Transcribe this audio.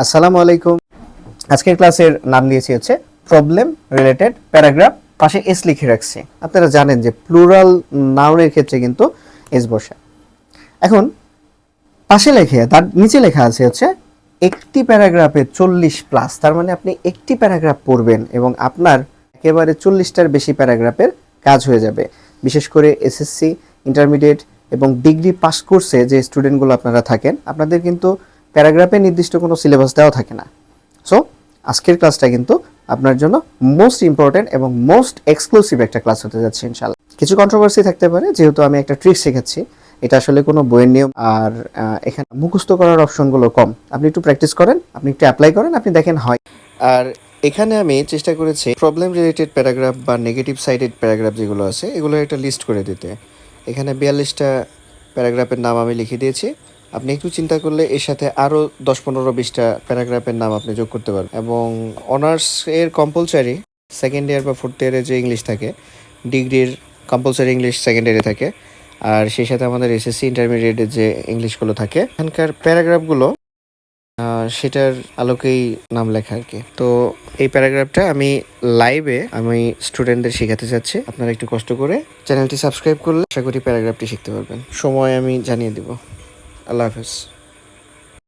আসসালামু আলাইকুম। আজকের ক্লাসের নাম দিয়েছি হচ্ছে প্রবলেম রিলেটেড প্যারাগ্রাফ পাশে এস লিখে রাখছি। আপনারা জানেন যে প্লুরাল নাউনের ক্ষেত্রে কিন্তু এস বসে। এখন, পাশে লেখে, তার নিচে লেখা আছে হচ্ছে, একটি প্যারাগ্রাফে চল্লিশ প্লাস তার মানে আপনি একটি প্যারাগ্রাফ পড়বেন এবং আপনার একেবারে চল্লিশটার বেশি প্যারাগ্রাফের কাজ হয়ে যাবে। বিশেষ করে এসএসসি ইন্টারমিডিয়েট এবং ডিগ্রি পাস কোর্সে যে স্টুডেন্টগুলো আপনারা থাকেন, আপনাদের কিন্তু প্যারাগ্রাফে নির্দিষ্ট কোনো সিলেবাস দেওয়া থাকে না। সো আজকের ক্লাসটা কিন্তু আপনার জন্য মোস্ট ইম্পর্টেন্ট এবং মোস্ট এক্সক্লুসিভ একটা ক্লাস হতে যাচ্ছে ইনশাল্লাহ কিছু কন্ট্রোভার্সি থাকতে পারে, যেহেতু আমি একটা ট্রিক শেখাচ্ছি এটা আসলে কোনো বইয়ের নিয়ম। আর এখানে মুখস্থ করার অপশনগুলো কম। আপনি একটু প্র্যাকটিস করেন, আপনি একটু অ্যাপ্লাই করেন, আপনি দেখেন হয়। আর এখানে আমি চেষ্টা করেছি প্রবলেম রিলেটেড প্যারাগ্রাফ বা নেগেটিভ সাইডেড প্যারাগ্রাফ যেগুলো আছে এগুলো একটা লিস্ট করে দিতে। এখানে বিয়াল্লিশটা প্যারাগ্রাফের নাম আমি লিখে দিয়েছি। আপনি একটু চিন্তা করলে এর সাথে আরও দশ পনেরো বিশটা প্যারাগ্রাফের নাম আপনি যোগ করতে পারবেন। এবং অনার্স এর কম্পালসারি সেকেন্ড ইয়ার বা ফোর্থ ইয়ারে যে ইংলিশ থাকে ডিগ্রির কম্পালসারি ইংলিশ সেকেন্ড ইয়ারে থাকে। আর সেই সাথে আমাদের এসএসসি ইন্টারমিডিয়েটের যে ইংলিশগুলো থাকে, এখানকার প্যারাগ্রাফগুলো সেটার আলোকেই নাম লেখা আর কি। তো এই প্যারাগ্রাফটা আমি লাইভে আমি স্টুডেন্টদের শেখাতে চাচ্ছি। আপনারা একটু কষ্ট করে চ্যানেলটি সাবস্ক্রাইব করলে আশা করি প্যারাগ্রাফটি শিখতে পারবেন। সময় আমি জানিয়ে দিব। আল্লাহ হাফেজ